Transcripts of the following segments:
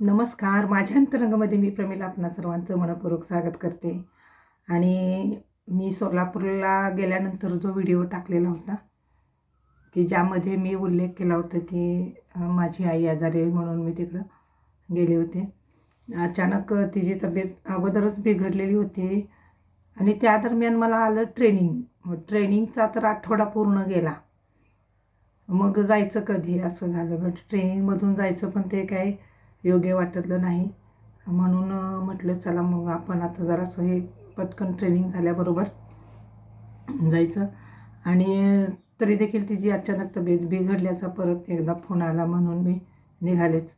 नमस्कार. माझ्या अंतरंगामध्ये मी प्रमिला आपणा सर्वांचं मनपूर्वक स्वागत करते. आणि मी सोलापूरला गेल्यानंतर जो व्हिडिओ टाकलेला होता की ज्यामध्ये मी उल्लेख केला होता की माझी आई आजारी आहे म्हणून मी तिकडं गेले होते. अचानक तिची तब्येत अगोदरच बिघडलेली होती आणि त्या दरम्यान मला आलं ट्रेनिंग. मग ट्रेनिंगचा तर आठवडा पूर्ण गेला. मग जायचं कधी? असं झालं. मग ट्रेनिंगमधून जायचं पण ते काय योग्य वाटतलं नाही. म्हणून म्हटलं चला मग आपण आता जरासं हे पटकन ट्रेनिंग झाल्याबरोबर जायचं. आणि तरी देखील तिची अचानक तब्येत बिघडल्याचा परत एकदा फोन आला म्हणून मी निघालेच.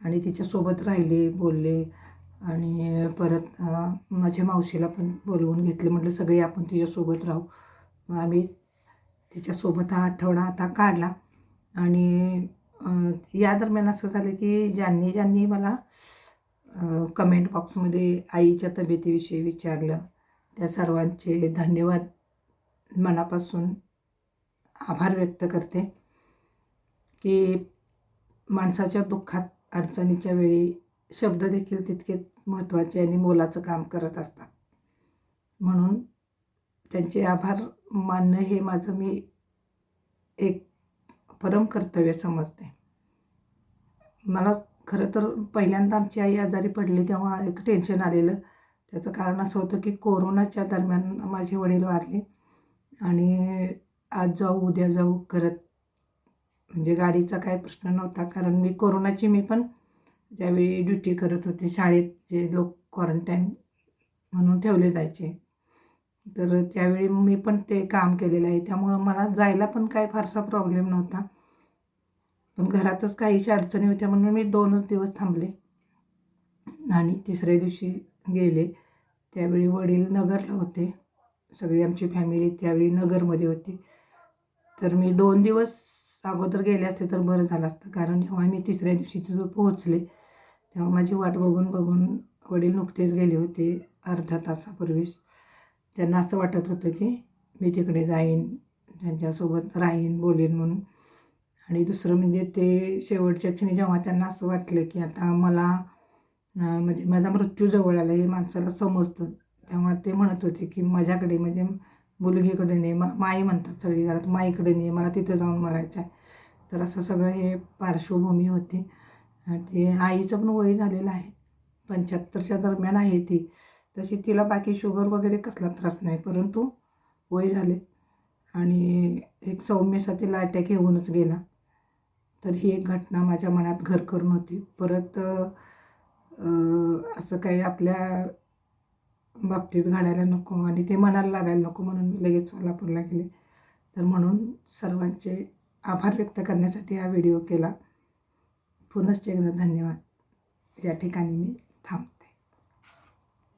आणि तिच्यासोबत राहिले बोलले आणि परत माझ्या मावशीला पण बोलवून घेतले. म्हटलं सगळे आपण तिच्यासोबत राहू. मग आम्ही तिच्यासोबत हा आठवडा आता काढला. आणि या दरम्यान असं झालं की ज्यांनी ज्यांनी मला कमेंट बॉक्समध्ये आईच्या तब्येतीविषयी विचारलं त्या सर्वांचे धन्यवाद मनापासून आभार व्यक्त करते की माणसाच्या दुःखात अडचणीच्या वेळी शब्द देखील तितकेच महत्त्वाचे आणि मोलाचं काम करत असतात. म्हणून त्यांचे आभार मानणं हे माझं मी एक परम कर्तव्य समजते. मला खरं तर पहिल्यांदा आमची आई आजारी पडली तेव्हा एक टेन्शन आलेलं. त्याचं कारण असं होतं की कोरोनाच्या दरम्यान माझे वडील वारले आणि आज जाऊ उद्या जाऊ करत म्हणजे गाडीचा काय प्रश्न नव्हता. कारण मी कोरोनाची मी पण त्यावेळी ड्युटी करत होते शाळेत जे लोक क्वारंटाईन म्हणून ठेवले जायचे. तर त्यावेळी मी पण ते काम केलेलं आहे. त्यामुळं मला जायला पण काय फारसा प्रॉब्लेम नव्हता. पण घरातच काहीशा अडचणी होत्या म्हणून मी दोनच दिवस थांबले. आणि तिसऱ्या दिवशी गेले. त्यावेळी वडील नगरला होते. सगळी आमची फॅमिली त्यावेळी नगरमध्ये होती. तर मी दोन दिवस अगोदर गेले असते तर बरं झालं असतं. कारण जेव्हा मी तिसऱ्या दिवशी तिथं पोहोचले तेव्हा माझी वाट बघून बघून वडील नुकतेच गेले होते अर्धा तासापूर्वीच. त्यांना असं वाटत होतं की मी तिकडे जाईन त्यांच्यासोबत राहीन बोलेन म्हणून. आणि दुसरं म्हणजे ते शेवटच्या क्षणी जेव्हा त्यांना असं वाटलं की आता मला म्हणजे माझा मृत्यू जवळ आला हे माणसाला समजतं. तेव्हा ते म्हणत होते की माझ्याकडे म्हणजे मुलगीकडे नाही मा माई म्हणतात सगळी घरात माईकडे नाही मला तिथं जाऊन मरायचं आहे. तर असं सगळं हे पार्श्वभूमी होती. आणि ते आईचं पण वय झालेलं आहे. पंच्याहत्तरच्या दरम्यान आहे ती. तशी तिला बाकी शुगर वगैरे कसला त्रास नाही परंतु वय झाले. आणि एक सौम्यसा तिला अटॅक येऊनच गेला. तर ही एक घटना माझ्या मनात घर करून होती. परत असं काही आपल्या बाबतीत घडायला नको आणि ते मनाला लागायला नको म्हणून मी लगेच सोलापूरला गेले. तर म्हणून सर्वांचे आभार व्यक्त करण्यासाठी हा व्हिडिओ केला. पुनश्च एकदा धन्यवाद. या ठिकाणी मी थांबते.